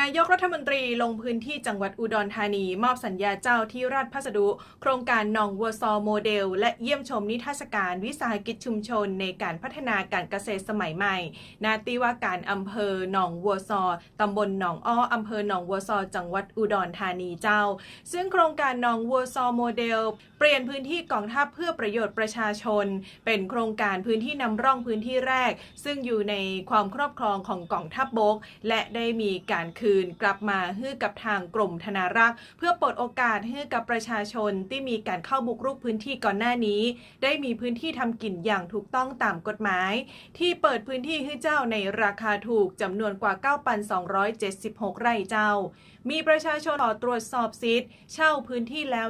นายกรัฐมนตรีลงพื้นที่จังหวัดอุดรธานี มอบสัญญาเจ้าที่ราชพัสดุ โครงการหนองวัวซอโมเดล และเยี่ยมชมนิทรรศการวิสาหกิจชุมชนในการพัฒนาการเกษตรสมัยใหม่นาตีว่าการอำเภอหนองวัวซอตำบลหนองอ้ออำเภอหนองวัวซอจังหวัดอุดรธานีเจ้า ซึ่งโครงการหนองวัวซอโมเดล เปลี่ยนพื้นที่กองทัพเพื่อประโยชน์ประชาชน เป็นโครงการพื้นที่นำร่องพื้นที่แรก ซึ่งอยู่ในความครอบครองของกองทัพบบกและได้มีการคืน กลับมาให้กับทางกรมธนารักษ์เพื่อเปิดโอกาสให้กับประชาชนที่มีการเข้าบุกรุกพื้นที่ก่อนหน้านี้ ได้มีพื้นที่ทำกินอย่างถูกต้องตามกฎหมาย ที่เปิดพื้นที่ให้เจ้าในราคาถูกจำนวนกว่า 9,276 ไร่เจ้า มีประชาชนขอตรวจสอบสิทธิ์ เช่าพื้นที่แล้ว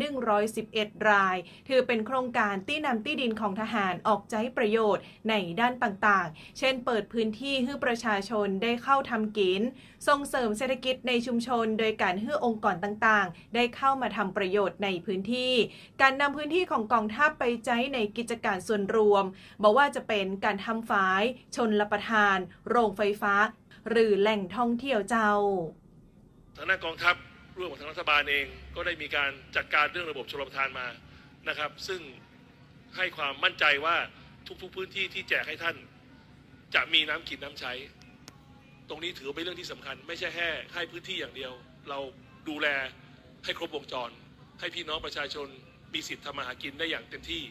1,111 ราย ถือเป็นโครงการที่นำที่ดินของทหารออกใจประโยชน์ในด้านต่างๆ เช่น เปิดพื้นที่ให้ประชาชนได้เข้าทำกิน ส่งเสริมเศรษฐกิจในชุมชน โดยการให้องค์กรต่างๆ ได้เข้ามาทำประโยชน์ในพื้นที่ การนำพื้นที่ของกองทัพไปใช้ในกิจการส่วนรวมบอกว่าจะเป็นการทำฝาย ชนละประทาน โรงไฟฟ้า หรือแหล่งท่องเที่ยวเจ้าทางด้านกองทัพร่วมกับทางรัฐบาลเองก็ได้มีการจัดการเรื่องระบบชลประทานมานะครับ ซึ่งให้ความมั่นใจว่าทุกๆพื้นที่ที่แจกให้ท่าน จะมีน้ำกินน้ำใช้ ตรงนี้ถือเป็นเรื่องที่สำคัญ ไม่ใช่แค่ให้พื้นที่อย่างเดียว เราดูแลให้ครบวงจร ให้พี่น้องประชาชนมีสิทธิ์ทำมาหากินได้อย่างเต็มที่